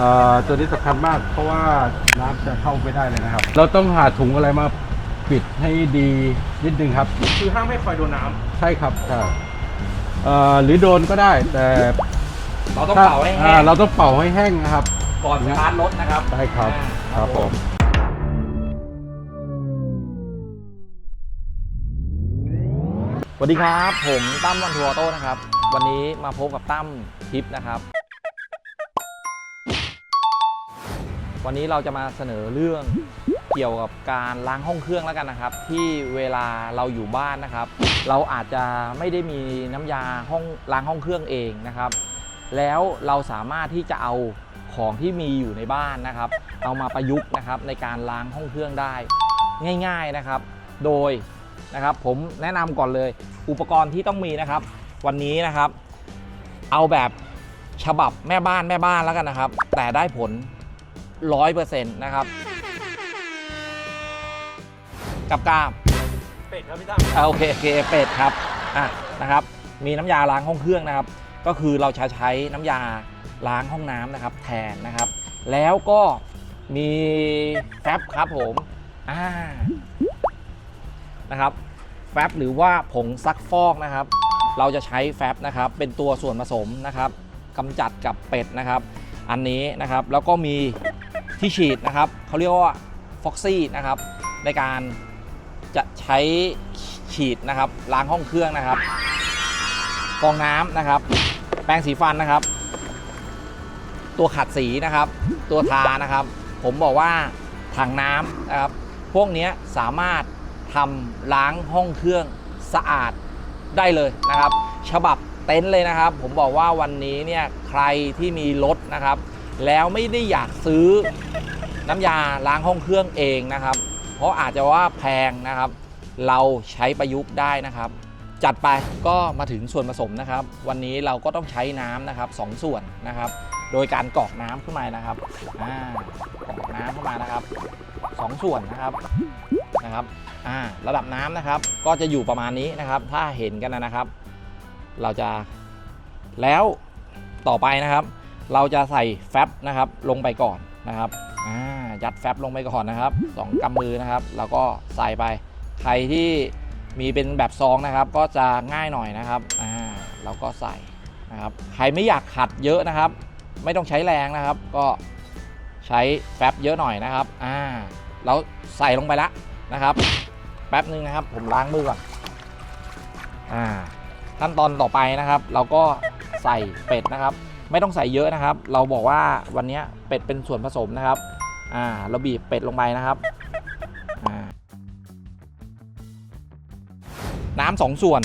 เอ่อตัวนี้สำคัญมาก เพราะว่าน้ำจะเข้าไม่ได้เลยนะครับ เราต้องหาถุงอะไรมาปิดให้ดีนิดนึงครับ คือห้ามให้คอยโดนน้ำใช่ครับใช่เอ่อหรือโดนก็ได้แต่เราต้องถ้เป่าให้แห้อ่างเราต้องเป่าให้แห้งนะครับ ก่อนสตาร์ทรถนะครับใช่ครับอ่าครับผม สวัสดีครับ ผมตั้มวันทัวร์โต้นะครับ วันนี้มาพบกับตั้มทิปนะครับ วันนี้เราจะมาเสนอเรื่องเกี่ยวกับการล้างห้องเครื่องแล้วกันนะครับ ที่เวลาเราอยู่บ้านนะครับ เราอาจจะไม่ได้มีน้ำยาห้องล้างห้องเครื่องเองนะครับ แล้วเราสามารถที่จะเอาของที่มีอยู่ในบ้านนะครับ เอามาประยุกต์นะครับในการล้างห้องเครื่องได้ ง่าย ๆนะครับ โดยนะครับผมแนะนำก่อนเลย อุปกรณ์ที่ต้องมีนะครับ วันนี้นะครับ เอาแบบฉบับแม่บ้านแม่บ้านแล้วกันนะครับ แต่ได้ผล 100%นะครับกับกาบเป็ดครับพี่ตั้มอ่าโอเคโอเคเป็ดครับอะนะครับ มีน้ำยาล้างห้องเครื่องนะครับ ก็คือเราจะใช้น้ำยาล้างห้องน้ำนะครับ แทนนะครับ แล้วก็มีแฟบครับผมอ่านะครับแฟบหรือว่าผงซักฟอกนะครับ เราจะใช้แฟบนะครับ เป็นตัวส่วนผสมนะครับกำจัดกับเป็ดนะครับ อันนี้นะครับแล้วก็มี ที่ฉีดนะครับเขาเรียกว่าฟ็อกซี่นะครับในการจะใช้ฉีดนะครับล้างห้องเครื่องนะครับฟองน้ำนะครับ แปรงสีฟันนะครับ ตัวขัดสีนะครับ ตัวทานะครับ ผมบอกว่าถังน้ำนะครับ พวกนี้สามารถทำล้างห้องเครื่องสะอาดได้เลยนะครับ ฉบับเต็นท์เลยนะครับ ผมบอกว่าวันนี้เนี่ยใครที่มีรถนะครับ แล้วไม่ได้อยากซื้อน้ำยาล้างห้องเครื่องเองนะครับ เพราะอาจจะว่าแพงนะครับ เราใช้ประยุกต์ได้นะครับ จัดไปก็มาถึงส่วนผสมนะครับ วันนี้เราก็ต้องใช้น้ำนะครับสองส่วนนะครับ โดยการกรอกน้ำขึ้นมานะครับอ่ากรอกน้ำเข้ามานะครับสองส่วนนะครับนะครับอ่าระดับน้ำนะครับ ก็จะอยู่ประมาณนี้นะครับ ถ้าเห็นกันนะครับ เราจะแล้วต่อไปนะครับ เราจะใส่แฟบนะครับลงไปก่อนนะครับยัดแฟบลงไปก่อนนะครับสองกำมือนะครับเราก็ใส่ไป ใครที่มีเป็นแบบซองนะครับ ก็จะง่ายหน่อยนะครับเราก็ใส่นะครับใครไม่อยากขัดเยอะนะครับ ไม่ต้องใช้แรงนะครับ ก็ใช้แฟบเยอะหน่อยนะครับอ่าเราใส่ลงไปละนะครับ แป๊บนึงนะครับ ผมล้างมือก่อนอ่าขั้นตอนต่อไปนะครับ เราก็ใส่เป็ดนะครับ ไม่ต้องใส่เยอะนะครับ เราบอกว่าวันนี้เป็ดเป็นส่วนผสมนะครับ อ่า เราบีบเป็ดลงไปนะครับ น้ำสองส่วน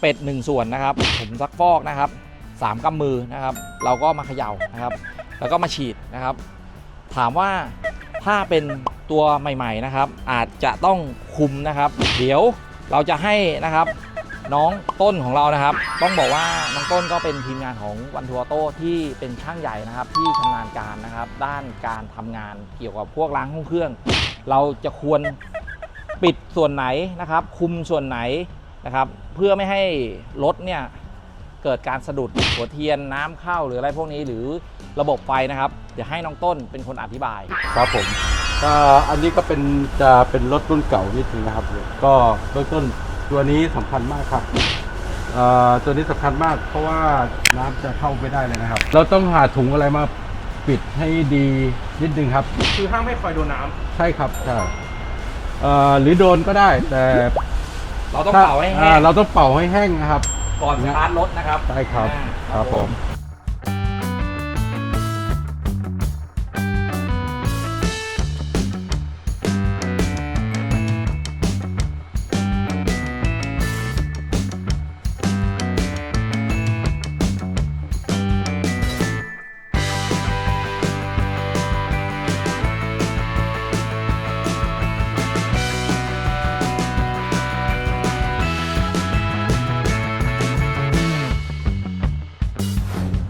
เป็ด1ส่วนนะครับ ผมซักฟอกนะครับ3กำมือนะครับ เราก็มาเขย่านะครับ แล้วก็มาฉีดนะครับ ถามว่าถ้าเป็นตัวใหม่ ๆนะครับ อาจจะต้องคุมนะครับ เดี๋ยวเราจะให้นะครับ น้องต้นของเรานะครับ ต้องบอกว่าน้องต้นก็เป็นทีมงานของวันทัวร์โต้ที่เป็นช่างใหญ่นะครับ ที่ชำนาญการนะครับ ด้านการทำงานเกี่ยวกับพวกล้างห้องเครื่อง เราจะควรปิดส่วนไหนนะครับ คุมส่วนไหนนะครับ เพื่อไม่ให้รถเนี่ยเกิดการสะดุดหัวเทียนน้ำเข้าหรืออะไรพวกนี้หรือระบบไฟนะครับเดี๋ยวให้น้องต้นเป็นคนอธิบายครับผมอันนี้ก็เป็นจะเป็นรถรุ่นเก่านิดนึงนะครับ ก็เบื้องต้น ตัวนี้สำคัญมากครับเอ่อตัวนี้สำคัญมากเพราะว่าน้ำจะเข้าไม่ได้เลยนะครับ เราต้องหาถุงอะไรมาปิดให้ดีนิดนึงครับ คือห้ามให้คอยโดนน้ำใช่ครับใช่เอ่อหรือโดนก็ได้แต่เราต้องถ้เป่าให้แห้อ่างเราต้องเป่าให้แห้งนะครับ ก่อนสตาร์ทรถนะครับใช่ครับอ่าครับผม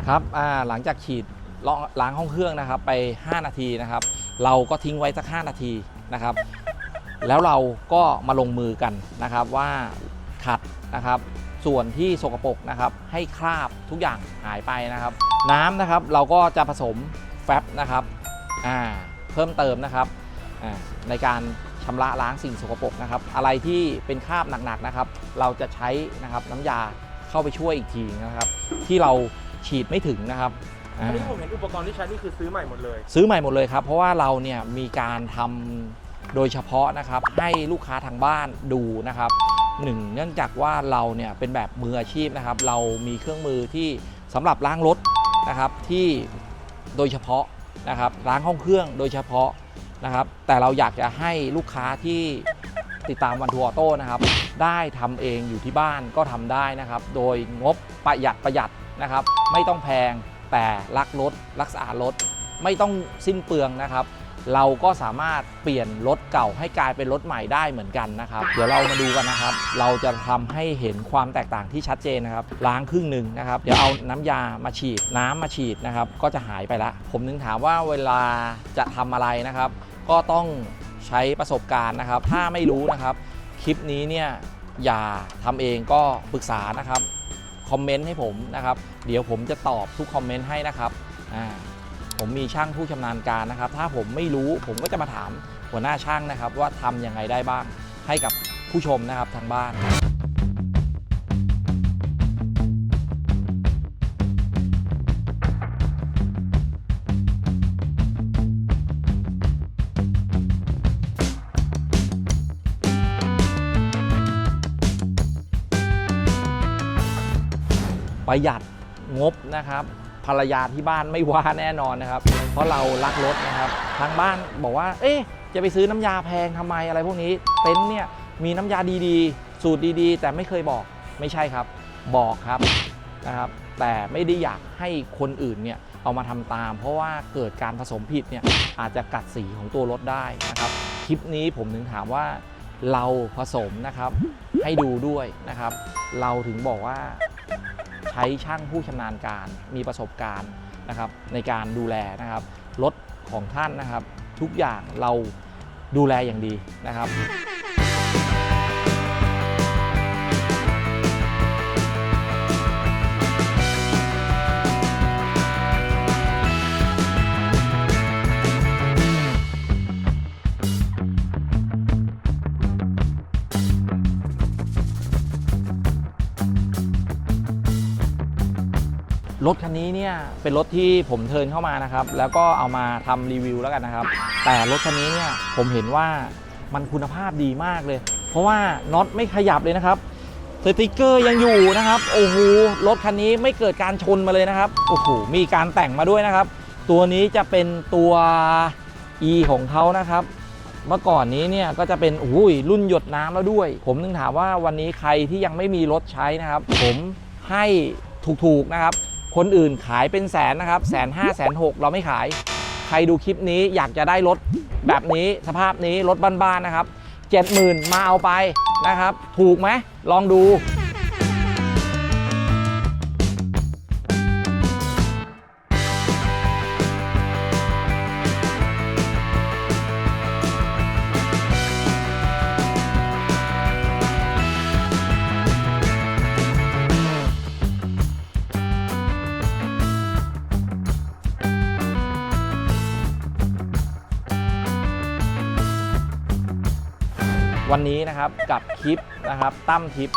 ครับหลังจากฉีดล้างล้างห้องเครื่องนะครับไป 5 นาทีนะครับ เราก็ทิ้งไว้สัก 5 นาทีนะครับ แล้วเราก็มาลงมือกันนะครับว่าขัดนะครับ ส่วนที่สกปรกนะครับ ให้คราบทุกอย่างหายไปนะครับ น้ำนะครับเราก็จะผสมแฟบนะครับเพิ่มเติมนะครับในการชำระล้างสิ่งสกปรกนะครับ อะไรที่เป็นคราบหนักๆนะครับ เราจะใช้นะครับน้ำยาเข้าไปช่วยอีกทีนะครับ ที่เรา ฉีดไม่ถึงนะครับอัอ่านนี้ผมเห็นอุปกรณ์ที่ใช้นี่คือซื้อใหม่หมดเลย ซื้อใหม่หมดเลยครับ เพราะว่าเราเนี่ยมีการทำโดยเฉพาะนะครับให้ลูกค้าทางบ้านดูนะครับหนึ่งเนื่องจากว่าเราเนี่ยเป็นแบบมืออาชีพนะครับ เรามีเครื่องมือที่สำหรับล้างรถนะครับที่โดยเฉพาะนะครับล้างห้องเครื่องโดยเฉพาะนะครับแต่เราอยากจะให้ลูกค้าที่ติดตามวันทัวร์โต้นะครับ ได้ทำเองอยู่ที่บ้านก็ทำได้นะครับ โดยงบประหยัดประหยัด นะครับไม่ต้องแพงแต่รักรถรักษารถไม่ต้องสิ้นเปลืองนะครับ เราก็สามารถเปลี่ยนรถเก่าให้กลายเป็นรถใหม่ได้เหมือนกันนะครับ เดี๋ยวเรามาดูกันนะครับ เราจะทำให้เห็นความแตกต่างที่ชัดเจนนะครับ ล้างครึ่งหนึ่งนะครับ เดี๋ยวเอาน้ำยามาฉีด น้ำมาฉีดนะครับ ก็จะหายไปละ ผมนึงถามว่าเวลาจะทำอะไรนะครับ ก็ต้องใช้ประสบการณ์นะครับ ถ้าไม่รู้นะครับ คลิปนี้เนี่ยอย่าทำเองก็ปรึกษานะครับ คอมเมนต์ให้ผมนะครับเดี๋ยวผมจะตอบทุกคอมเมนต์ให้นะครับผมมีช่างผู้ชำนาญการนะครับ ถ้าผมไม่รู้ผมก็จะมาถามหัวหน้าช่างนะครับ ว่าทำยังไงได้บ้างให้กับผู้ชมนะครับทางบ้าน ประหยัดงบนะครับภรรยาที่บ้านไม่ว่าแน่นอนนะครับ เพราะเรารักรถนะครับ ทางบ้านบอกว่า เอ๊ะจะไปซื้อน้ำยาแพงทำไมอะไรพวกนี้เต็นท์เนี่ยมีน้ำยาดีๆ สูตรดีๆ แต่ไม่เคยบอกไม่ใช่ครับ บอกครับนะครับ แต่ไม่ได้อยากให้คนอื่นเนี่ยเอามาทำตาม เพราะว่าเกิดการผสมผิดเนี่ยอาจจะกัดสีของตัวรถได้นะครับ คลิปนี้ผมถึงถามว่าเราผสมนะครับ ให้ดูด้วยนะครับ เราถึงบอกว่า ใช้ช่างผู้ชำนาญการมีประสบการณ์นะครับในการดูแลนะครับรถของท่านนะครับ ทุกอย่างเราดูแลอย่างดีนะครับ รถคันนี้เนี่ยเป็นรถที่ผมเทินเข้ามานะครับ แล้วก็เอามาทำรีวิวแล้วกันนะครับ แต่รถคันนี้เนี่ยผมเห็นว่ามันคุณภาพดีมากเลย เพราะว่าน็อตไม่ขยับเลยนะครับสติกเกอร์ยังอยู่นะครับโอ้โหรถคันนี้ไม่เกิดการชนมาเลยนะครับโอ้โหมีการแต่งมาด้วยนะครับ ตัวนี้จะเป็นตัว E ของเขานะครับ เมื่อก่อนนี้เนี่ยก็จะเป็นอุ้ยรุ่นหยดน้ำแล้วด้วย ผมนึงถามว่าวันนี้ใครที่ยังไม่มีรถใช้นะครับ ผมให้ถูกๆนะครับ คนอื่นขายเป็นแสนนะครับแสนห้าแสนหกเราไม่ขาย ใครดูคลิปนี้อยากจะได้รถแบบนี้สภาพนี้รถบ้านๆนะครับเจ็ดหมื่นมาเอาไปนะครับ ถูกไหมลองดู วันนี้นะครับกับคลิปนะครับตั้มทิป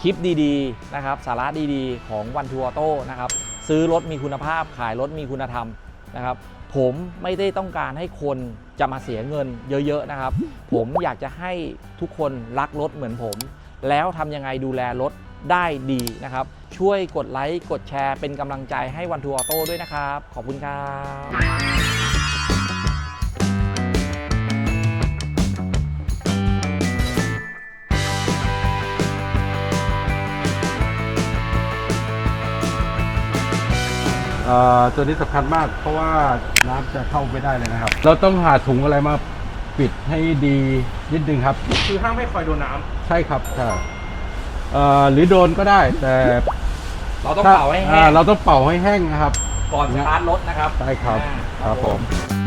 คลิปดีๆนะครับสาระดีๆ ของวันทัวร์โต้นะครับซื้อรถมีคุณภาพขายรถมีคุณธรรมนะครับผมไม่ได้ต้องการให้คนจะมาเสียเงินเยอะๆนะครับ ผมอยากจะให้ทุกคนรักรถเหมือนผม แล้วทำยังไงดูแลรถได้ดีนะครับ ช่วยกดไลค์กดแชร์เป็นกำลังใจให้วันทัวร์โต้ด้วยนะครับ ขอบคุณครับ ตัวนี้สำคัญมาก เพราะว่าน้ำจะเข้าไม่ได้เลยนะครับ เราต้องหาถุงอะไรมาปิดให้ดีนิดนึงครับ คือห้ามให้คอยโดนน้ำใช่ครับใช่เอ่อหรือโดนก็ได้แต่ เราต้องถ้เป่าให้แห้อ่างเราต้องเป่าให้แห้งนะครับ ก่อนสตาร์ทรถนะครับใช่ครับอ่าครับผม